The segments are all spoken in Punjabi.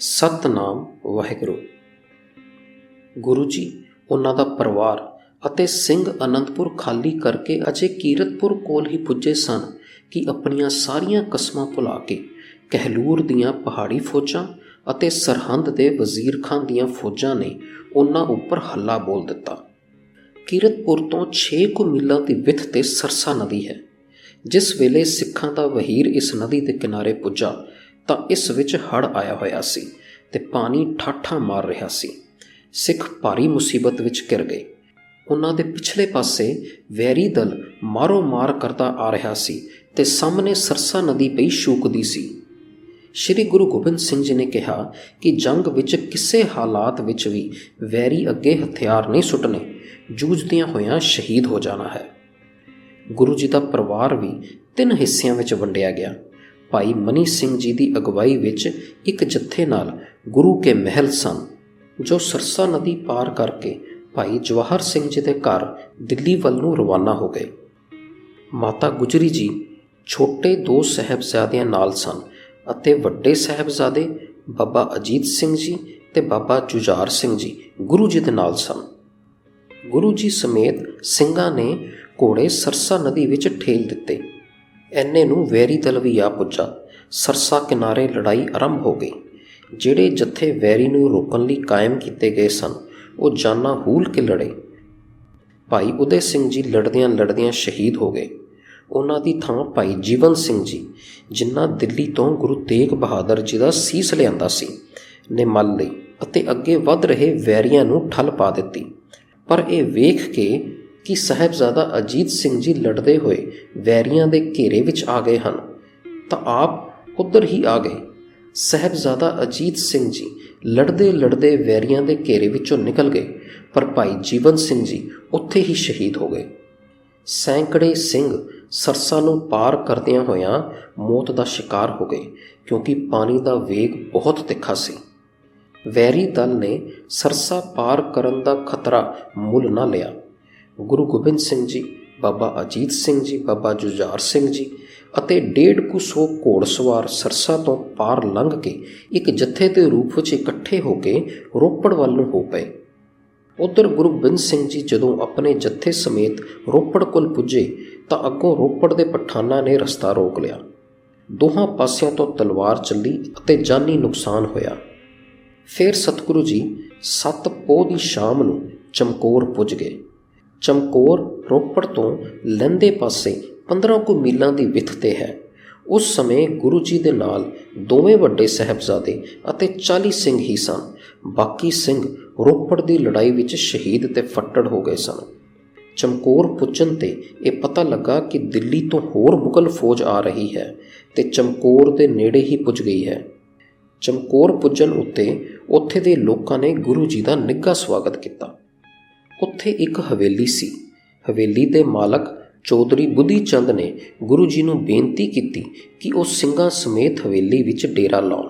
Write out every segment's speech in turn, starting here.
ਸਤਨਾਮ ਵਾਹਿਗੁਰੂ। ਗੁਰੂ ਜੀ, ਉਹਨਾਂ ਦਾ ਪਰਿਵਾਰ ਅਤੇ ਸਿੰਘ ਅਨੰਦਪੁਰ ਖਾਲੀ ਕਰਕੇ ਅਜੇ ਕੀਰਤਪੁਰ ਕੋਲ ਹੀ ਪੁੱਜੇ ਸਨ ਕਿ ਆਪਣੀਆਂ ਸਾਰੀਆਂ ਕਸਮਾਂ ਭੁਲਾ ਕੇ ਕਹਿਲੂਰ ਦੀਆਂ ਪਹਾੜੀ ਫੌਜਾਂ ਅਤੇ ਸਰਹੰਦ ਦੇ ਵਜ਼ੀਰ ਖਾਨ ਦੀਆਂ ਫੌਜਾਂ ਨੇ ਉਹਨਾਂ ਉੱਪਰ ਹੱਲਾ ਬੋਲ ਦਿੱਤਾ। ਕੀਰਤਪੁਰ ਤੋਂ 6 ਕੁ ਮੀਲਾਂ ਦੀ ਵਿੱਥ ਤੇ ਸਰਸਾ ਨਦੀ ਹੈ। ਜਿਸ ਵੇਲੇ ਸਿੱਖਾਂ ਦਾ ਵਹੀਰ ਇਸ ਨਦੀ ਦੇ ਕਿਨਾਰੇ ਪੁੱਜਾ ਤਾਂ ਇਸ ਵਿੱਚ ਹੜ ਆਇਆ ਹੋਇਆ ਸੀ ਤੇ ਪਾਣੀ ਠਾਠਾਂ ਮਾਰ ਰਿਹਾ ਸੀ। ਸਿੱਖ ਭਾਰੀ ਮੁਸੀਬਤ ਵਿੱਚ ਘਿਰ ਗਏ। ਉਹਨਾਂ ਦੇ ਪਿਛਲੇ ਪਾਸੇ ਵੈਰੀ ਦਲ ਮਾਰੋ ਮਾਰ ਕਰਦਾ ਆ ਰਿਹਾ ਸੀ ਤੇ ਸਾਹਮਣੇ ਸਰਸਾ ਨਦੀ ਪਈ ਸ਼ੂਕਦੀ ਸੀ। ਸ਼੍ਰੀ ਗੁਰੂ ਗੋਬਿੰਦ ਸਿੰਘ ਜੀ ਨੇ ਕਿਹਾ ਕਿ ਜੰਗ ਵਿੱਚ ਕਿਸੇ ਹਾਲਾਤ ਵਿੱਚ ਵੀ ਵੈਰੀ ਅੱਗੇ ਹਥਿਆਰ ਨਹੀਂ ਸੁੱਟਣੇ, ਜੂਝਦਿਆਂ ਹੋਇਆਂ ਸ਼ਹੀਦ ਹੋ ਜਾਣਾ ਹੈ। ਗੁਰੂ ਜੀ ਦਾ ਪਰਿਵਾਰ ਵੀ ਤਿੰਨ ਹਿੱਸਿਆਂ ਵਿੱਚ ਵੰਡਿਆ ਗਿਆ। ਭਾਈ ਮਨੀ ਸਿੰਘ ਜੀ ਦੀ ਅਗਵਾਈ ਵਿੱਚ ਇੱਕ ਜੱਥੇ ਨਾਲ ਗੁਰੂ ਕੇ ਮਹਿਲ ਸਨ, ਜੋ ਸਰਸਾ ਨਦੀ ਪਾਰ ਕਰਕੇ ਭਾਈ ਜਵਾਹਰ ਸਿੰਘ ਜੀ ਦੇ ਘਰ ਦਿੱਲੀ ਵੱਲ ਨੂੰ ਰਵਾਨਾ ਹੋ ਗਏ। ਮਾਤਾ ਗੁਜਰੀ ਜੀ ਛੋਟੇ ਦੋ ਸਹਿਬਜ਼ਾਦਿਆਂ ਨਾਲ ਸਨ ਅਤੇ ਵੱਡੇ ਸਹਿਬਜ਼ਾਦੇ ਬਾਬਾ ਅਜੀਤ ਸਿੰਘ ਜੀ ਤੇ ਬਾਬਾ ਜੁਝਾਰ ਸਿੰਘ ਜੀ ਗੁਰੂ ਜੀ ਦੇ ਨਾਲ ਸਨ। ਗੁਰੂ ਜੀ ਸਮੇਤ ਸਿੰਘਾਂ ਨੇ ਘੋੜੇ ਸਰਸਾ ਨਦੀ ਵਿੱਚ ਠੇਲ ਦਿੱਤੇ। ਐਨੇ ਨੂੰ ਵੈਰੀ ਦਲ ਵੀ ਆ ਪੁੱਜਾ। ਸਰਸਾ ਕਿਨਾਰੇ ਲੜਾਈ ਆਰੰਭ ਹੋ ਗਈ। ਜਿਹੜੇ ਜੱਥੇ ਵੈਰੀ ਨੂੰ ਰੋਕਣ ਲਈ ਕਾਇਮ ਕੀਤੇ ਗਏ ਸਨ, ਉਹ ਜਾਨਾਂ ਹੂਲ ਕੇ ਲੜੇ। ਭਾਈ ਉਦੇ ਸਿੰਘ ਜੀ ਲੜਦਿਆਂ ਲੜਦਿਆਂ ਸ਼ਹੀਦ ਹੋ ਗਏ। ਉਹਨਾਂ ਦੀ ਥਾਂ ਭਾਈ ਜੀਵਨ ਸਿੰਘ ਜੀ, ਜਿਨ੍ਹਾਂ ਦਿੱਲੀ ਤੋਂ ਗੁਰੂ ਤੇਗ ਬਹਾਦਰ ਜੀ ਦਾ ਸੀਸ ਲਿਆਂਦਾ ਸੀ, ਨੇ ਮੱਲ ਲਈ ਅਤੇ ਅੱਗੇ ਵੱਧ ਰਹੇ ਵੈਰੀਆਂ ਨੂੰ ਠੱਲ ਪਾ ਦਿੱਤੀ। ਪਰ ਇਹ ਵੇਖ ਕੇ ਕਿ ਸਹਿਬਜ਼ਾਦਾ ਅਜੀਤ ਸਿੰਘ ਜੀ ਲੜਦੇ ਹੋਏ ਵੈਰੀਆਂ ਦੇ ਘੇਰੇ ਵਿੱਚ ਆ ਗਏ ਹਨ, ਤਾਂ ਆਪ ਉਧਰ ਹੀ ਆ ਗਏ। ਸਹਿਬਜ਼ਾਦਾ ਅਜੀਤ ਸਿੰਘ ਜੀ ਲੜਦੇ ਲੜਦੇ ਵੈਰੀਆਂ ਦੇ ਘੇਰੇ ਵਿੱਚੋਂ ਨਿਕਲ ਗਏ, ਪਰ ਭਾਈ ਜੀਵਨ ਸਿੰਘ ਜੀ ਉੱਥੇ ਹੀ ਸ਼ਹੀਦ ਹੋ ਗਏ। ਸੈਂਕੜੇ ਸਿੰਘ ਸਰਸਾ ਨੂੰ ਪਾਰ ਕਰਦਿਆਂ ਹੋਇਆਂ ਮੌਤ ਦਾ ਸ਼ਿਕਾਰ ਹੋ ਗਏ, ਕਿਉਂਕਿ ਪਾਣੀ ਦਾ ਵੇਗ ਬਹੁਤ ਤਿੱਖਾ ਸੀ। ਵੈਰੀ ਦਲ ਨੇ ਸਰਸਾ ਪਾਰ ਕਰਨ ਦਾ ਖਤਰਾ ਮੁੱਲ ਨਾ ਲਿਆ। ਗੁਰੂ ਗੋਬਿੰਦ ਸਿੰਘ ਜੀ, ਬਾਬਾ ਅਜੀਤ ਸਿੰਘ ਜੀ, ਬਾਬਾ ਜੁਝਾਰ ਸਿੰਘ ਜੀ ਅਤੇ ਡੇਢ ਕੁ ਸੌ ਘੋੜਸਵਾਰ ਸਰਸਾ ਤੋਂ ਪਾਰ ਲੰਘ ਕੇ ਇੱਕ ਜੱਥੇ ਦੇ ਰੂਪ ਵਿੱਚ ਇਕੱਠੇ ਹੋ ਕੇ ਰੋਪੜ ਵੱਲ ਨੂੰ ਹੋ ਪਏ। ਉਧਰ ਗੁਰੂ ਗੋਬਿੰਦ ਸਿੰਘ ਜੀ ਜਦੋਂ ਆਪਣੇ ਜੱਥੇ ਸਮੇਤ ਰੋਪੜ ਕੋਲ ਪੁੱਜੇ ਤਾਂ ਅੱਗੋਂ ਰੋਪੜ ਦੇ ਪਠਾਨਾਂ ਨੇ ਰਸਤਾ ਰੋਕ ਲਿਆ। ਦੋਹਾਂ ਪਾਸਿਆਂ ਤੋਂ ਤਲਵਾਰ ਚੱਲੀ ਅਤੇ ਜਾਨੀ ਨੁਕਸਾਨ ਹੋਇਆ। ਫਿਰ ਸਤਿਗੁਰੂ ਜੀ ਸੱਤ ਪੋਹ ਦੀ ਸ਼ਾਮ ਨੂੰ ਚਮਕੌਰ ਪੁੱਜ ਗਏ। ਚਮਕੌਰ ਰੋਪੜ ਤੋਂ ਲਹਿੰਦੇ ਪਾਸੇ 15 ਕੁ ਮੀਲਾਂ ਦੀ ਵਿੱਥ ਤੇ ਹੈ। ਉਸ ਸਮੇਂ ਗੁਰੂ ਜੀ ਦੇ ਨਾਲ ਦੋਵੇਂ ਵੱਡੇ ਸਹਿਬਜ਼ਾਦੇ ਅਤੇ 40 ਸਿੰਘ ਹੀ ਸਨ। ਬਾਕੀ ਸਿੰਘ ਰੋਪੜ ਦੀ ਲੜਾਈ ਵਿੱਚ ਸ਼ਹੀਦ ਤੇ ਫੱਟੜ ਹੋ ਗਏ ਸਨ। ਚਮਕੌਰ ਪੁੱਜਣ ਤੇ ਇਹ ਪਤਾ ਲੱਗਾ ਕਿ ਦਿੱਲੀ ਤੋਂ ਹੋਰ ਮੁਗਲ ਫੌਜ ਆ ਰਹੀ ਹੈ ਤੇ ਚਮਕੌਰ ਦੇ ਨੇੜੇ ਹੀ ਪੁੱਜ ਗਈ ਹੈ। ਚਮਕੌਰ ਪੁੱਜਣ ਉੱਤੇ ਉੱਥੇ ਦੇ ਲੋਕਾਂ ਨੇ ਗੁਰੂ ਜੀ ਦਾ ਨਿੱਘਾ ਸਵਾਗਤ ਕੀਤਾ। ਉੱਥੇ ਇੱਕ ਹਵੇਲੀ ਸੀ। ਹਵੇਲੀ ਦੇ ਮਾਲਕ ਚੌਧਰੀ ਬੁੱਧੀ ਚੰਦ ਨੇ ਗੁਰੂ ਜੀ ਨੂੰ ਬੇਨਤੀ ਕੀਤੀ ਕਿ ਉਹ ਸਿੰਘਾਂ ਸਮੇਤ ਹਵੇਲੀ ਵਿੱਚ ਡੇਰਾ ਲਾਉਣ।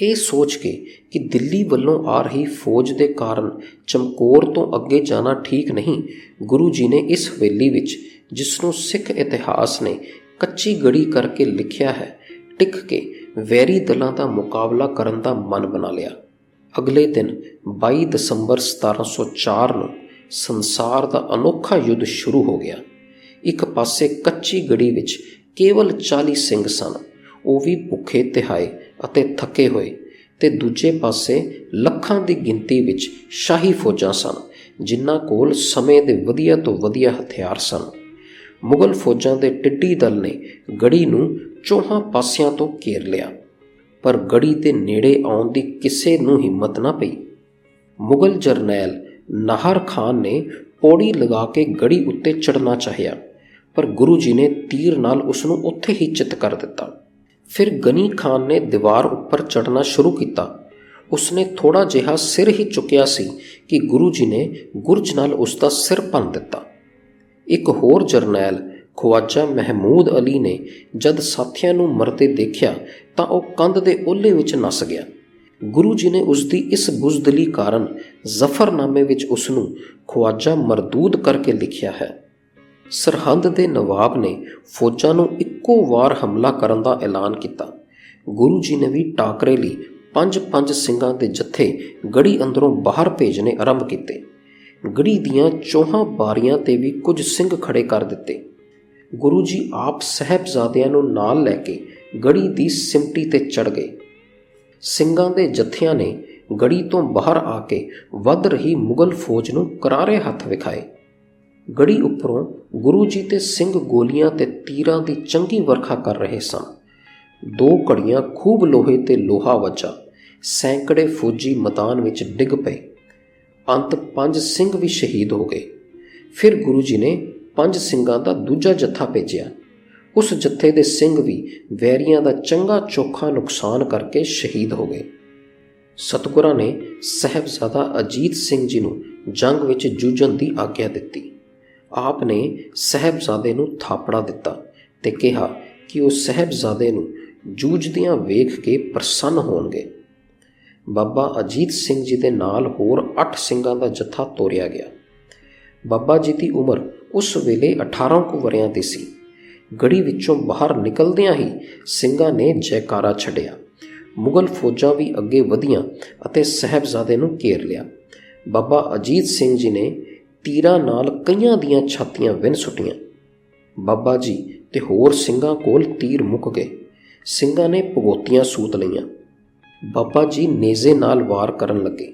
ਇਹ ਸੋਚ ਕੇ ਕਿ ਦਿੱਲੀ ਵੱਲੋਂ ਆ ਰਹੀ ਫੌਜ ਦੇ ਕਾਰਨ ਚਮਕੌਰ ਤੋਂ ਅੱਗੇ ਜਾਣਾ ਠੀਕ ਨਹੀਂ, ਗੁਰੂ ਜੀ ਨੇ ਇਸ ਹਵੇਲੀ ਵਿੱਚ, ਜਿਸ ਨੂੰ ਸਿੱਖ ਇਤਿਹਾਸ ਨੇ ਕੱਚੀ ਗੜੀ ਕਰਕੇ ਲਿਖਿਆ ਹੈ, ਟਿਕ ਕੇ ਵੈਰੀ ਦਲਾਂ ਦਾ ਮੁਕਾਬਲਾ ਕਰਨ ਦਾ ਮਨ ਬਣਾ ਲਿਆ। ਅਗਲੇ ਦਿਨ 22 ਦਸੰਬਰ 1704 ਨੂੰ ਸੰਸਾਰ ਦਾ ਅਨੋਖਾ ਯੁੱਧ ਸ਼ੁਰੂ ਹੋ ਗਿਆ। ਇੱਕ ਪਾਸੇ ਕੱਚੀ ਗੜੀ ਵਿੱਚ ਕੇਵਲ 40 ਸਿੰਘ ਸਨ। ਉਹ ਵੀ ਭੁੱਖੇ ਤਿਹਾਏ ਅਤੇ ਥੱਕੇ ਹੋਏ ਤੇ ਦੂਜੇ ਪਾਸੇ ਲੱਖਾਂ ਦੀ ਗਿਣਤੀ ਵਿੱਚ ਸ਼ਾਹੀ ਫੌਜਾਂ ਸਨ, ਜਿਨ੍ਹਾਂ ਕੋਲ ਸਮੇਂ ਦੇ ਵਧੀਆ ਤੋਂ ਵਧੀਆ ਹਥਿਆਰ ਸਨ। ਮੁਗਲ ਫੌਜਾਂ ਦੇ ਟਿੱਡੀ ਦਲ ਨੇ ਗੜੀ ਨੂੰ ਚੌਹਾਂ ਪਾਸਿਆਂ ਤੋਂ ਘੇਰ ਲਿਆ, ਪਰ ਗੜੀ ਦੇ ਨੇੜੇ ਆਉਣ ਦੀ ਕਿਸੇ ਨੂੰ ਹਿੰਮਤ ਨਾ ਪਈ। ਮੁਗਲ ਜਰਨੈਲ ਨਾਹਰ ਖਾਨ ਨੇ ਪੌੜੀ ਲਗਾ ਕੇ ਗੜੀ ਉੱਤੇ ਚੜਨਾ ਚਾਹਿਆ, ਪਰ ਗੁਰੂ ਜੀ ਨੇ ਤੀਰ ਨਾਲ ਉਸ ਨੂੰ ਉੱਥੇ ਹੀ ਚਿੱਤ ਕਰ ਦਿੱਤਾ। ਫਿਰ ਗਨੀ ਖਾਨ ਨੇ ਦੀਵਾਰ ਉੱਪਰ ਚੜਨਾ ਸ਼ੁਰੂ ਕੀਤਾ। ਉਸਨੇ ਥੋੜਾ ਜਿਹਾ ਸਿਰ ਹੀ ਚੁੱਕਿਆ ਸੀ ਕਿ ਗੁਰੂ ਜੀ ਨੇ ਗੁਰਜ ਨਾਲ ਉਸ ਦਾ ਸਿਰ ਭੰਨ ਦਿੱਤਾ। ਇੱਕ ਹੋਰ ਜਰਨੈਲ, ਖਵਾਜਾ ਮਹਿਮੂਦ ਅਲੀ ਨੇ ਜਦ ਸਾਥੀਆਂ ਨੂੰ ਮਰਦੇ ਦੇਖਿਆ ਤਾਂ ਉਹ ਕੰਧ ਦੇ ਓਲੇ ਵਿੱਚ ਨਸ ਗਿਆ। ਗੁਰੂ ਜੀ ਨੇ ਉਸ ਦੀ ਇਸ ਬੁਜ਼ਦਲੀ ਕਾਰਨ ਜ਼ਫਰਨਾਮੇ ਵਿੱਚ ਉਸ ਨੂੰ ਖਵਾਜਾ ਮਰਦੂਦ ਕਰਕੇ ਲਿਖਿਆ ਹੈ। ਸਰਹੰਦ ਦੇ ਨਵਾਬ ਨੇ ਫੌਜਾਂ ਨੂੰ ਇੱਕੋ ਵਾਰ ਹਮਲਾ ਕਰਨ ਦਾ ਐਲਾਨ ਕੀਤਾ। ਗੁਰੂ ਜੀ ਨੇ ਵੀ ਟਾਕਰੇ ਲਈ ਪੰਜ-ਪੰਜ ਸਿੰਘਾਂ ਦੇ ਜੱਥੇ ਗੜੀ ਅੰਦਰੋਂ ਬਾਹਰ ਭੇਜਣੇ ਆਰੰਭ ਕੀਤੇ। ਗੜੀ ਦੀਆਂ ਚੌਹਾਂ ਬਾਰੀਆਂ ਤੇ ਵੀ ਕੁਝ ਸਿੰਘ ਖੜੇ ਕਰ ਦਿੱਤੇ। ਗੁਰੂ ਜੀ ਆਪ ਸਹਿਬਜ਼ਾਦਿਆਂ ਨੂੰ ਨਾਲ ਲੈ ਕੇ ਗੜੀ ਦੀ ਸਿਮਟੀ ਤੇ ਚੜ ਗਏ। ਸਿੰਘਾਂ ਦੇ ਜਥਿਆਂ ਨੇ ਗੜੀ ਤੋਂ ਬਾਹਰ ਆ ਕੇ ਵੱਧ ਰਹੀ ਮੁਗਲ ਫੌਜ ਨੂੰ ਕਰਾਰੇ ਹੱਥ ਵਿਖਾਏ। ਗੜੀ ਉੱਪਰੋਂ ਗੁਰੂ ਜੀ ਤੇ ਸਿੰਘ ਗੋਲੀਆਂ ਤੇ ਤੀਰਾਂ ਦੀ ਚੰਗੀ ਵਰਖਾ ਕਰ ਰਹੇ ਸਨ। ਦੋ ਘੜੀਆਂ ਖੂਬ ਲੋਹੇ ਤੇ ਲੋਹਾ ਵੱਜਾ। ਸੈਂਕੜੇ ਫੌਜੀ ਮੈਦਾਨ ਵਿੱਚ ਡਿੱਗ ਪਏ। ਅੰਤ ਪੰਜ ਸਿੰਘ ਵੀ ਸ਼ਹੀਦ ਹੋ ਗਏ। ਫਿਰ ਗੁਰੂ ਜੀ ਨੇ ਪੰਜ ਸਿੰਘਾਂ ਦਾ ਦੂਜਾ ਜੱਥਾ ਭੇਜਿਆ। ਉਸ ਜੱਥੇ ਦੇ ਸਿੰਘ ਵੀ ਵੈਰੀਆਂ ਦਾ ਚੰਗਾ ਚੋਖਾ ਨੁਕਸਾਨ ਕਰਕੇ ਸ਼ਹੀਦ ਹੋ ਗਏ। ਸਤਗੁਰਾਂ ਨੇ ਸਹਿਬਜ਼ਾਦਾ ਅਜੀਤ ਸਿੰਘ ਜੀ ਨੂੰ ਜੰਗ ਵਿੱਚ ਜੂਝਣ ਦੀ ਆਗਿਆ ਦਿੱਤੀ। ਆਪ ਨੇ ਸਹਿਬਜ਼ਾਦੇ ਨੂੰ ਥਾਪੜਾ ਦਿੱਤਾ ਤੇ ਕਿਹਾ ਕਿ ਉਹ ਸਹਿਬਜ਼ਾਦੇ ਨੂੰ ਜੂਝਦਿਆਂ ਵੇਖ ਕੇ ਪ੍ਰਸੰਨ ਹੋਣਗੇ। ਬਾਬਾ ਅਜੀਤ ਸਿੰਘ ਜੀ ਦੇ ਨਾਲ ਹੋਰ 8 ਸਿੰਘਾਂ ਦਾ ਜੱਥਾ ਤੋਰਿਆ ਗਿਆ। ਬਾਬਾ ਜੀ ਦੀ ਉਮਰ ਉਸ ਵੇਲੇ 18 ਕੁ ਵਰਿਆਂ ਦੀ ਸੀ। ਗੜੀ ਵਿੱਚੋਂ ਬਾਹਰ ਨਿਕਲਦਿਆਂ ਹੀ ਸਿੰਘਾਂ ਨੇ ਜੈਕਾਰਾ ਛੱਡਿਆ। ਮੁਗਲ ਫੌਜਾਂ ਵੀ ਅੱਗੇ ਵਧੀਆਂ ਅਤੇ ਸਹਿਬਜ਼ਾਦੇ ਨੂੰ ਘੇਰ ਲਿਆ। ਬਾਬਾ ਅਜੀਤ ਸਿੰਘ ਜੀ ਨੇ ਤੀਰਾਂ ਨਾਲ ਕਈਆਂ ਦੀਆਂ ਛਾਤੀਆਂ ਵਿੰਨ ਸੁੱਟੀਆਂ। ਬਾਬਾ ਜੀ ਤੇ ਹੋਰ ਸਿੰਘਾਂ ਕੋਲ ਤੀਰ ਮੁੱਕ ਗਏ। ਸਿੰਘਾਂ ਨੇ ਭਗੋਤੀਆਂ ਸੂਤ ਲਈਆਂ। ਬਾਬਾ ਜੀ ਨੇਜ਼ੇ ਨਾਲ ਵਾਰ ਕਰਨ ਲੱਗੇ।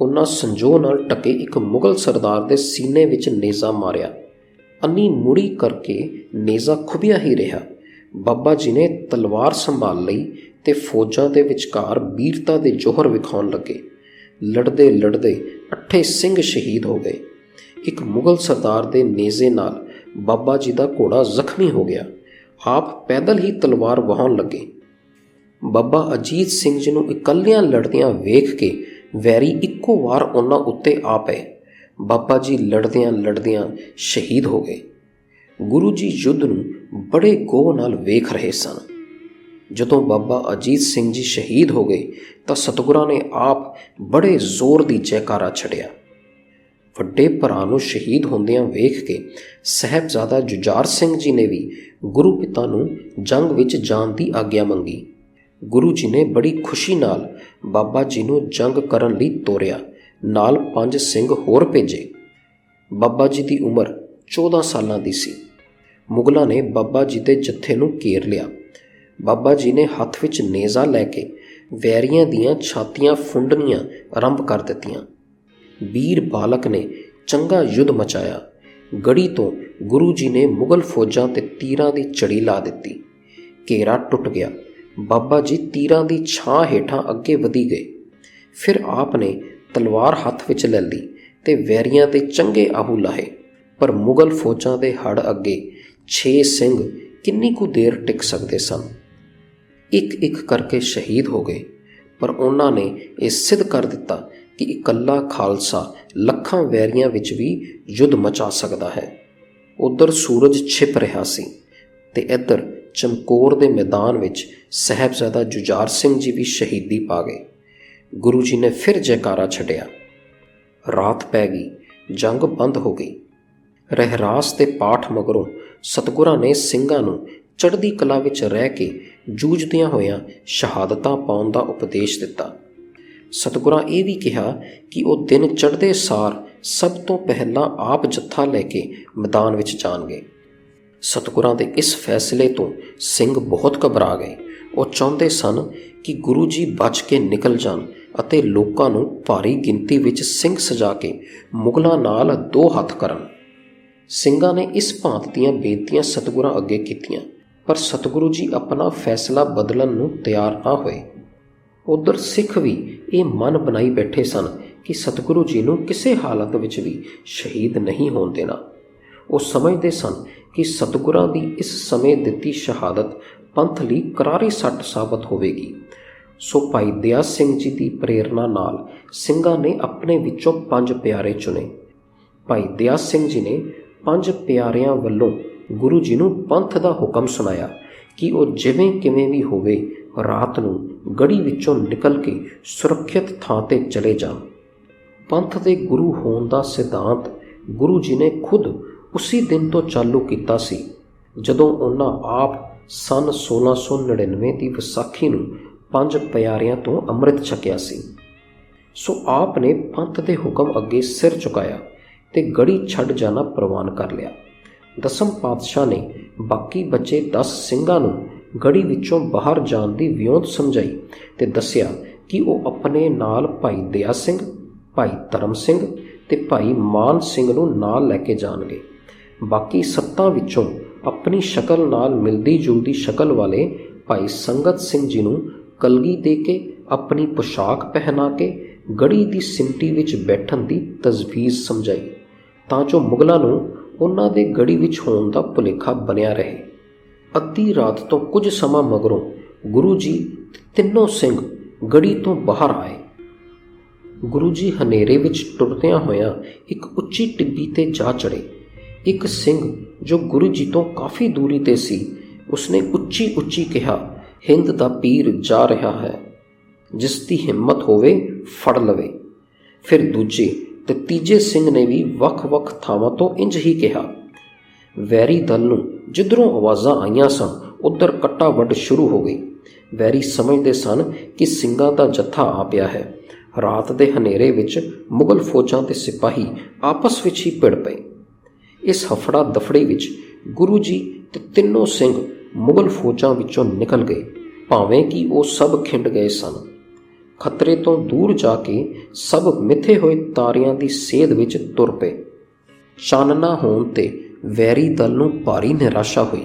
ਉਹਨਾਂ ਸੰਜੋਗ ਨਾਲ ਟਕੇ ਇੱਕ ਮੁਗਲ ਸਰਦਾਰ ਦੇ ਸੀਨੇ ਵਿੱਚ ਨੇਜ਼ਾ ਮਾਰਿਆ। ਅੰਨੀ ਮੁੜੀ ਕਰਕੇ ਨੇਜ਼ਾ ਖੁਬਿਆ ਹੀ ਰਿਹਾ। ਬਾਬਾ ਜੀ ਨੇ ਤਲਵਾਰ ਸੰਭਾਲ ਲਈ ਤੇ ਫੌਜਾਂ ਦੇ ਵਿਚਕਾਰ ਵੀਰਤਾ ਦੇ ਜੋਹਰ ਵਿਖਾਉਣ ਲੱਗੇ। ਲੜਦੇ ਲੜਦੇ ਅੱਠੇ ਸਿੰਘ ਸ਼ਹੀਦ ਹੋ ਗਏ। ਇੱਕ ਮੁਗਲ ਸਰਦਾਰ ਦੇ ਨੇਜ਼ੇ ਨਾਲ ਬਾਬਾ ਜੀ ਦਾ ਘੋੜਾ ਜ਼ਖਮੀ ਹੋ ਗਿਆ। ਆਪ ਪੈਦਲ ਹੀ ਤਲਵਾਰ ਵਹਾਉਣ ਲੱਗੇ। ਬਾਬਾ ਅਜੀਤ ਸਿੰਘ ਜੀ ਨੂੰ ਇਕੱਲਿਆਂ ਲੜਦਿਆਂ ਵੇਖ ਕੇ ਵੈਰੀ ਇੱਕੋ ਵਾਰ ਉਹਨਾਂ ਉੱਤੇ ਆ ਪਏ। ਬਾਬਾ ਜੀ ਲੜਦਿਆਂ ਲੜਦਿਆਂ ਸ਼ਹੀਦ ਹੋ ਗਏ। ਗੁਰੂ ਜੀ ਯੁੱਧ ਨੂੰ ਬੜੇ ਗੋਹ ਨਾਲ ਵੇਖ ਰਹੇ ਸਨ। ਜਦੋਂ ਬਾਬਾ ਅਜੀਤ ਸਿੰਘ ਜੀ ਸ਼ਹੀਦ ਹੋ ਗਏ, ਤਾਂ ਸਤਿਗੁਰਾਂ ਨੇ ਆਪ ਬੜੇ ਜ਼ੋਰ ਦੀ ਜੈਕਾਰਾ ਛੜਿਆ ਵੱਡੇ ਭਰਾ ਨੂੰ ਸ਼ਹੀਦ ਹੁੰਦਿਆਂ ਵੇਖ ਕੇ ਸਹਿਬਜ਼ਾਦਾ ਜੁਝਾਰ ਸਿੰਘ ਜੀ ਨੇ ਵੀ ਗੁਰੂ ਪਿਤਾ ਨੂੰ ਜੰਗ ਵਿੱਚ ਜਾਣ ਦੀ ਆਗਿਆ ਮੰਗੀ। ਗੁਰੂ ਜੀ ਨੇ ਬੜੀ ਖੁਸ਼ੀ ਨਾਲ ਬਾਬਾ ਜੀ ਨੂੰ ਜੰਗ ਕਰਨ ਲਈ ਤੋਰਿਆ। ਨਾਲ ਪੰਜ ਸਿੰਘ ਹੋਰ ਭੇਜੇ। ਬਾਬਾ ਜੀ ਦੀ ਉਮਰ 14 ਸਾਲਾਂ ਦੀ ਸੀ। ਮੁਗਲਾਂ ਨੇ ਬਾਬਾ ਜੀ ਦੇ ਜੱਥੇ ਨੂੰ ਘੇਰ ਲਿਆ। ਬਾਬਾ ਜੀ ਨੇ ਹੱਥ ਵਿੱਚ ਨੇਜ਼ਾ ਲੈ ਕੇ ਵੈਰੀਆਂ ਦੀਆਂ ਛਾਤੀਆਂ ਫੁੰਡਣੀਆਂ ਆਰੰਭ ਕਰ ਦਿੱਤੀਆਂ। ਵੀਰ ਬਾਲਕ ਨੇ ਚੰਗਾ ਯੁੱਧ ਮਚਾਇਆ। ਗੜੀ ਤੋਂ ਗੁਰੂ ਜੀ ਨੇ ਮੁਗਲ ਫੌਜਾਂ ਤੇ ਤੀਰਾਂ ਦੀ ਚੜੀ ਲਾ ਦਿੱਤੀ। ਘੇਰਾ ਟੁੱਟ ਗਿਆ। ਬਾਬਾ ਜੀ ਤੀਰਾਂ ਦੀ ਛਾਂ ਹੇਠਾਂ ਅੱਗੇ ਵਧੀ ਗਏ। ਫਿਰ ਆਪ ਨੇ ਤਲਵਾਰ ਹੱਥ ਵਿੱਚ ਲੈ ਲਈ ਤੇ ਵੈਰੀਆਂ ਤੇ ਚੰਗੇ ਆਹੂ ਲਾਹੇ। ਪਰ ਮੁਗਲ ਫੌਜਾਂ ਦੇ ਹੜ ਅੱਗੇ 6 ਸਿੰਘ ਕਿੰਨੀ ਕੁ ਦੇਰ ਟਿਕ ਸਕਦੇ ਸਨ? ਇੱਕ ਇੱਕ ਕਰਕੇ ਸ਼ਹੀਦ ਹੋ ਗਏ, ਪਰ ਉਹਨਾਂ ਨੇ ਇਹ ਸਿੱਧ ਕਰ ਦਿੱਤਾ ਕਿ ਇਕੱਲਾ ਖਾਲਸਾ ਲੱਖਾਂ ਵੈਰੀਆਂ ਵਿੱਚ ਵੀ ਯੁੱਧ ਮਚਾ ਸਕਦਾ ਹੈ। ਉਧਰ ਸੂਰਜ ਛਿਪ ਰਿਹਾ ਸੀ ਤੇ ਇੱਧਰ ਚਮਕੌਰ ਦੇ ਮੈਦਾਨ ਵਿੱਚ ਸਹਿਬਜ਼ਾਦਾ ਜੁਝਾਰ ਸਿੰਘ ਜੀ ਵੀ ਸ਼ਹੀਦੀ ਪਾ ਗਏ। ਗੁਰੂ ਜੀ ਨੇ ਫਿਰ ਜੈਕਾਰਾ ਛੱਡਿਆ। ਰਾਤ ਪੈ ਗਈ, ਜੰਗ ਬੰਦ ਹੋ ਗਈ। ਰਹਿਰਾਸ ਤੇ ਪਾਠ ਮਗਰੋਂ ਸਤਗੁਰਾਂ ਨੇ ਸਿੰਘਾਂ ਨੂੰ ਚੜ੍ਹਦੀ ਕਲਾ ਵਿੱਚ ਰਹਿ ਕੇ ਜੂਝਦਿਆਂ ਹੋਇਆਂ ਸ਼ਹਾਦਤਾਂ ਪਾਉਣ ਦਾ ਉਪਦੇਸ਼ ਦਿੱਤਾ। ਸਤਗੁਰਾਂ ਇਹ ਵੀ ਕਿਹਾ ਕਿ ਉਹ ਦਿਨ ਚੜ੍ਹਦੇ ਸਾਰ ਸਭ ਤੋਂ ਪਹਿਲਾਂ ਆਪ ਜੱਥਾ ਲੈ ਕੇ ਮੈਦਾਨ ਵਿੱਚ ਜਾਣਗੇ। ਸਤਗੁਰਾਂ ਦੇ ਇਸ ਫੈਸਲੇ ਤੋਂ ਸਿੰਘ ਬਹੁਤ ਘਬਰਾ ਗਏ। ਉਹ ਚਾਹੁੰਦੇ ਸਨ ਕਿ ਗੁਰੂ ਜੀ ਬਚ ਕੇ ਨਿਕਲ ਜਾਣ ਅਤੇ ਲੋਕਾਂ ਨੂੰ ਭਾਰੀ ਗਿਣਤੀ ਵਿੱਚ ਸਿੰਘ ਸਜਾ ਕੇ ਮੁਗਲਾਂ ਨਾਲ ਦੋ ਹੱਥ ਕਰਨ। ਸਿੰਘਾਂ ਨੇ ਇਸ ਭਾਂਤ ਦੀਆਂ ਬੇਨਤੀਆਂ ਸਤਿਗੁਰਾਂ ਅੱਗੇ ਕੀਤੀਆਂ, ਪਰ ਸਤਿਗੁਰੂ ਜੀ ਆਪਣਾ ਫੈਸਲਾ ਬਦਲਣ ਨੂੰ ਤਿਆਰ ਨਾ ਹੋਏ। ਉਧਰ ਸਿੱਖ ਵੀ ਇਹ ਮਨ ਬਣਾਈ ਬੈਠੇ ਸਨ ਕਿ ਸਤਿਗੁਰੂ ਜੀ ਨੂੰ ਕਿਸੇ ਹਾਲਤ ਵਿੱਚ ਵੀ ਸ਼ਹੀਦ ਨਹੀਂ ਹੋਣ ਦੇਣਾ। ਉਹ ਸਮਝਦੇ ਸਨ ਕਿ ਸਤਿਗੁਰਾਂ ਦੀ ਇਸ ਸਮੇਂ ਦਿੱਤੀ ਸ਼ਹਾਦਤ ਪੰਥ ਲਈ ਕਰਾਰੀ ਸੱਟ ਸਾਬਤ ਹੋਵੇਗੀ। ਸੋ ਭਾਈ ਦਇਆ ਸਿੰਘ ਜੀ ਦੀ ਪ੍ਰੇਰਣਾ ਨਾਲ ਸਿੰਘਾਂ ਨੇ ਆਪਣੇ ਵਿੱਚੋਂ ਪੰਜ ਪਿਆਰੇ ਚੁਣੇ। ਭਾਈ ਦਇਆ ਸਿੰਘ ਜੀ ਨੇ ਪੰਜ ਪਿਆਰਿਆਂ ਵੱਲੋਂ ਗੁਰੂ ਜੀ ਨੂੰ ਪੰਥ ਦਾ ਹੁਕਮ ਸੁਣਾਇਆ ਕਿ ਉਹ ਜਿਵੇਂ ਕਿਵੇਂ ਵੀ ਹੋਵੇ, ਰਾਤ ਨੂੰ ਗੜੀ ਵਿੱਚੋਂ ਨਿਕਲ ਕੇ ਸੁਰੱਖਿਅਤ ਥਾਂ ਤੇ ਚਲੇ ਜਾਣ। ਪੰਥ ਦੇ ਗੁਰੂ ਹੋਣ ਦਾ ਸਿਧਾਂਤ ਗੁਰੂ ਜੀ ਨੇ ਖੁਦ ਉਸੇ ਦਿਨ ਤੋਂ ਚਾਲੂ ਕੀਤਾ ਸੀ, ਜਦੋਂ ਉਹਨਾਂ ਆਪ ਸਨ 1699 ਦੀ ਵਿਸਾਖੀ ਨੂੰ ਪੰਜ ਪਿਆਰਿਆਂ ਤੋਂ ਅੰਮ੍ਰਿਤ ਛਕਿਆ ਸੀ। ਸੋ ਆਪ ਨੇ ਪੰਥ ਦੇ ਹੁਕਮ ਅੱਗੇ ਸਿਰ ਝੁਕਾਇਆ ਤੇ ਗੜੀ ਛੱਡ ਜਾਣਾ ਪ੍ਰਵਾਨ ਕਰ ਲਿਆ। ਦਸਮ ਪਾਤਸ਼ਾਹ ਨੇ ਬਾਕੀ ਬਚੇ 10 ਸਿੰਘਾਂ ਨੂੰ ਗੜੀ ਵਿੱਚੋਂ ਬਾਹਰ ਜਾਣ ਦੀ ਵਿਉਂਤ ਸਮਝਾਈ ਤੇ ਦੱਸਿਆ ਕਿ ਉਹ ਆਪਣੇ ਨਾਲ ਭਾਈ ਦਇਆ ਸਿੰਘ, ਭਾਈ ਧਰਮ ਸਿੰਘ ਤੇ ਭਾਈ ਮਾਨ ਸਿੰਘ ਨੂੰ ਨਾਲ ਲੈ ਕੇ ਜਾਣਗੇ। ਬਾਕੀ ਸੱਤਾਂ ਵਿੱਚੋਂ ਆਪਣੀ ਸ਼ਕਲ ਨਾਲ ਮਿਲਦੀ ਜੁਲਦੀ ਸ਼ਕਲ ਵਾਲੇ ਭਾਈ ਸੰਗਤ ਸਿੰਘ ਜੀ ਨੂੰ ਕਲਗੀ ਦੇ ਕੇ, ਆਪਣੀ ਪੋਸ਼ਾਕ ਪਹਿਨਾ ਕੇ, ਗੜੀ ਦੀ ਸਿਮਟੀ ਵਿੱਚ ਬੈਠਣ ਦੀ ਤਜਵੀਜ਼ ਸਮਝਾਈ। ਤਾਂ ਜੋ ਮੁਗਲਾਂ ਨੂੰ ਉਹਨਾਂ ਦੇ ਗੜੀ ਵਿੱਚ ਹੋਣ ਦਾ ਭੁਲੇਖਾ ਬਣਿਆ ਰਹੇ। ਅੱਧੀ ਰਾਤ ਤੋਂ ਕੁਝ ਸਮਾਂ ਮਗਰੋਂ ਗੁਰੂ ਜੀ ਤਿੰਨੋਂ ਸਿੰਘ ਗੜੀ ਤੋਂ ਬਾਹਰ ਆਏ। ਗੁਰੂ ਜੀ ਹਨੇਰੇ ਵਿੱਚ ਟੁਰਦਿਆਂ ਹੋਇਆਂ ਇੱਕ ਉੱਚੀ ਟਿੱਬੀ ਤੇ ਜਾ ਚੜੇ ਇੱਕ ਸਿੰਘ ਜੋ ਗੁਰੂ ਜੀ ਤੋਂ ਕਾਫੀ ਦੂਰੀ ਤੇ ਸੀ, ਉਸਨੇ ਉੱਚੀ ਉੱਚੀ ਕਿਹਾ, ਹਿੰਦ ਦਾ ਪੀਰ ਜਾ ਰਿਹਾ ਹੈ। ਜਿਸ ਦੀ ਹਿੰਮਤ ਹੋਵੇ, ਫੜ ਲਵੇ। ਫਿਰ ਦੂਜੇ ਤੇ ਤੀਜੇ ਸਿੰਘ ਨੇ ਵੀ ਵੱਖ-ਵੱਖ ਥਾਵਾਂ ਤੋਂ ਇੰਜ ਹੀ ਕਿਹਾ, ਵੈਰੀ ਦਲ ਨੂੰ ਜਿੱਧਰੋਂ ਆਵਾਜ਼ਾਂ ਆਈਆਂ ਸਨ, ਉੱਧਰ ਕੱਟਾ ਵੱਢ ਸ਼ੁਰੂ ਹੋ ਗਈ। ਵੈਰੀ ਸਮਝਦੇ ਸਨ ਕਿ ਸਿੰਘਾਂ ਦਾ ਜੱਥਾ ਆ ਪਿਆ ਹੈ। ਰਾਤ ਦੇ ਹਨੇਰੇ ਵਿੱਚ ਮੁਗਲ ਫੌਜਾਂ ਤੇ ਸਿਪਾਹੀ ਆਪਸ ਵਿੱਚ ਹੀ ਭਿੜ ਪਏ। ਇਸ ਹਫੜਾ ਦਫੜੇ ਵਿੱਚ ਗੁਰੂ ਜੀ ਤੇ ਤਿੰਨੋਂ ਸਿੰਘ ਮੁਗਲ ਫੌਜਾਂ ਵਿੱਚੋਂ ਨਿਕਲ ਗਏ, ਭਾਵੇਂ ਕਿ ਉਹ ਸਭ ਖਿੰਡ ਗਏ ਸਨ। ਖਤਰੇ ਤੋਂ ਦੂਰ ਜਾ ਕੇ ਸਭ ਮਿੱਥੇ ਹੋਏ ਤਾਰਿਆਂ ਦੀ ਸੇਧ ਵਿੱਚ ਤੁਰ ਪਏ। ਚਾਨਣਾ ਹੋਣ ਤੇ ਵੈਰੀ ਦਲ ਨੂੰ ਭਾਰੀ ਨਿਰਾਸ਼ਾ ਹੋਈ,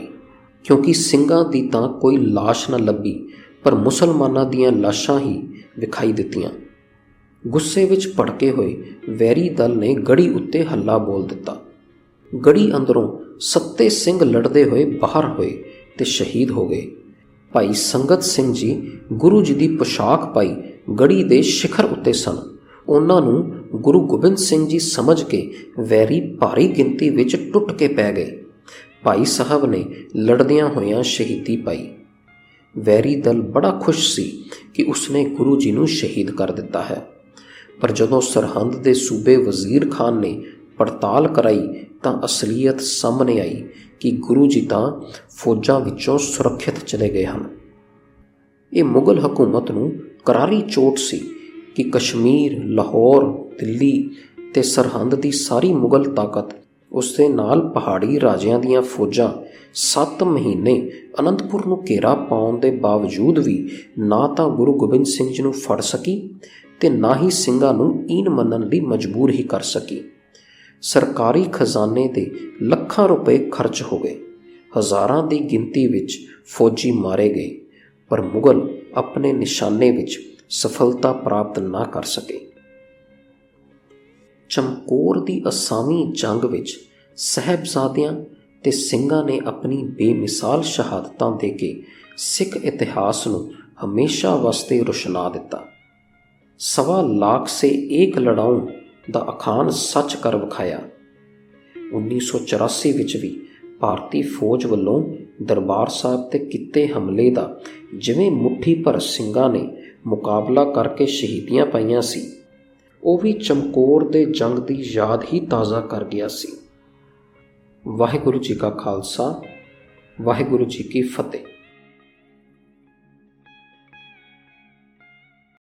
ਕਿਉਂਕਿ ਸਿੰਘਾਂ ਦੀ ਤਾਂ ਕੋਈ ਲਾਸ਼ ਨਾ ਲੱਭੀ, ਪਰ ਮੁਸਲਮਾਨਾਂ ਦੀਆਂ ਲਾਸ਼ਾਂ ਹੀ ਵਿਖਾਈ ਦਿੱਤੀਆਂ। ਗੁੱਸੇ ਵਿੱਚ ਭੜਕੇ ਹੋਏ ਵੈਰੀ ਦਲ ਨੇ ਗੜੀ ਉੱਤੇ ਹੱਲਾ ਬੋਲ ਦਿੱਤਾ। ਗੜੀ ਅੰਦਰੋਂ ਸੱਤੇ ਸਿੰਘ ਲੜਦੇ ਹੋਏ ਬਾਹਰ ਹੋਏ ਤੇ ਸ਼ਹੀਦ ਹੋ ਗਏ। ਭਾਈ ਸੰਗਤ ਸਿੰਘ ਜੀ ਗੁਰੂ ਜੀ ਦੀ ਪੋਸ਼ਾਕ ਪਾਈ ਗੜੀ ਦੇ ਸਿਖਰ ਉੱਤੇ ਸਨ। ਉਹਨਾਂ ਨੂੰ ਗੁਰੂ ਗੋਬਿੰਦ ਸਿੰਘ ਜੀ ਸਮਝ ਕੇ ਵੈਰੀ ਭਾਰੀ ਗਿਣਤੀ ਵਿੱਚ ਟੁੱਟ ਕੇ ਪੈ ਗਏ। ਭਾਈ ਸਾਹਿਬ ਨੇ ਲੜਦਿਆਂ ਹੋਇਆਂ ਸ਼ਹੀਦੀ ਪਾਈ। ਵੈਰੀ ਦਲ ਬੜਾ ਖੁਸ਼ ਸੀ ਕਿ ਉਸਨੇ ਗੁਰੂ ਜੀ ਨੂੰ ਸ਼ਹੀਦ ਕਰ ਦਿੱਤਾ ਹੈ। ਪਰ ਜਦੋਂ ਸਰਹੰਦ ਦੇ ਸੂਬੇ ਵਜ਼ੀਰ ਖਾਨ ਨੇ ਪੜਤਾਲ ਕਰਾਈ ਤਾਂ ਅਸਲੀਅਤ ਸਾਹਮਣੇ ਆਈ ਕਿ ਗੁਰੂ ਜੀ ਤਾਂ ਫੌਜਾਂ ਵਿੱਚੋਂ ਸੁਰੱਖਿਅਤ ਚਲੇ ਗਏ ਹਨ। ਇਹ ਮੁਗਲ ਹਕੂਮਤ ਨੂੰ ਕਰਾਰੀ ਚੋਟ ਸੀ ਕਿ ਕਸ਼ਮੀਰ, ਲਾਹੌਰ, ਦਿੱਲੀ ਤੇ ਸਰਹੰਦ ਦੀ ਸਾਰੀ ਮੁਗਲ ਤਾਕਤ, ਉਸ ਦੇ ਨਾਲ ਪਹਾੜੀ ਰਾਜਿਆਂ ਦੀਆਂ ਫੌਜਾਂ 7 ਮਹੀਨੇ ਅਨੰਦਪੁਰ ਨੂੰ ਘੇਰਾ ਪਾਉਣ ਦੇ ਬਾਵਜੂਦ ਵੀ ਨਾ ਤਾਂ ਗੁਰੂ ਗੋਬਿੰਦ ਸਿੰਘ ਜੀ ਨੂੰ ਫੜ ਸਕੀ ਤੇ ਨਾ ਹੀ ਸਿੰਘਾਂ ਨੂੰ ਈਨ ਮੰਨਣ ਲਈ ਮਜਬੂਰ ਹੀ ਕਰ ਸਕੀ। ਸਰਕਾਰੀ ਖਜ਼ਾਨੇ ਦੇ ਲੱਖਾਂ ਰੁਪਏ ਖਰਚ ਹੋ ਗਏ। ਹਜ਼ਾਰਾਂ ਦੀ ਗਿਣਤੀ ਵਿੱਚ ਫੌਜੀ ਮਾਰੇ ਗਏ, ਪਰ ਮੁਗਲ ਆਪਣੇ ਨਿਸ਼ਾਨੇ ਵਿੱਚ ਸਫਲਤਾ ਪ੍ਰਾਪਤ ਨਾ ਕਰ ਸਕੇ। ਚਮਕੌਰ ਦੀ ਅਸਾਮੀ ਜੰਗ ਵਿੱਚ ਸਹਿਬਜ਼ਾਦਿਆਂ ਤੇ ਸਿੰਘਾਂ ਨੇ ਆਪਣੀ ਬੇਮਿਸਾਲ ਸ਼ਹਾਦਤਾਂ ਦੇ ਕੇ ਸਿੱਖ ਇਤਿਹਾਸ ਨੂੰ ਹਮੇਸ਼ਾ ਵਾਸਤੇ ਰੁਸ਼ਨਾ ਦਿੱਤਾ। ਸਵਾ ਲੱਖ ਸੇ ਏਕ ਲੜਾਉ ਦਾ ਅਖਾਨ ਸੱਚ ਕਰ ਵਿਖਾਇਆ। 1984 ਵਿੱਚ ਵੀ ਭਾਰਤੀ ਫੌਜ ਵੱਲੋਂ ਦਰਬਾਰ ਸਾਹਿਬ ਤੇ ਕੀਤੇ ਹਮਲੇ ਦਾ ਜਿਵੇਂ ਮੁੱਠੀ ਭਰ ਸਿੰਘਾਂ ਨੇ ਮੁਕਾਬਲਾ ਕਰਕੇ ਸ਼ਹੀਦੀਆਂ ਪਾਈਆਂ ਸੀ, ਉਹ ਵੀ ਚਮਕੌਰ ਦੇ ਜੰਗ ਦੀ ਯਾਦ ਹੀ ਤਾਜ਼ਾ ਕਰ ਗਿਆ ਸੀ। ਵਾਹਿਗੁਰੂ ਜੀ ਕਾ ਖਾਲਸਾ, ਵਾਹਿਗੁਰੂ ਜੀ ਕੀ ਫਤਿਹ।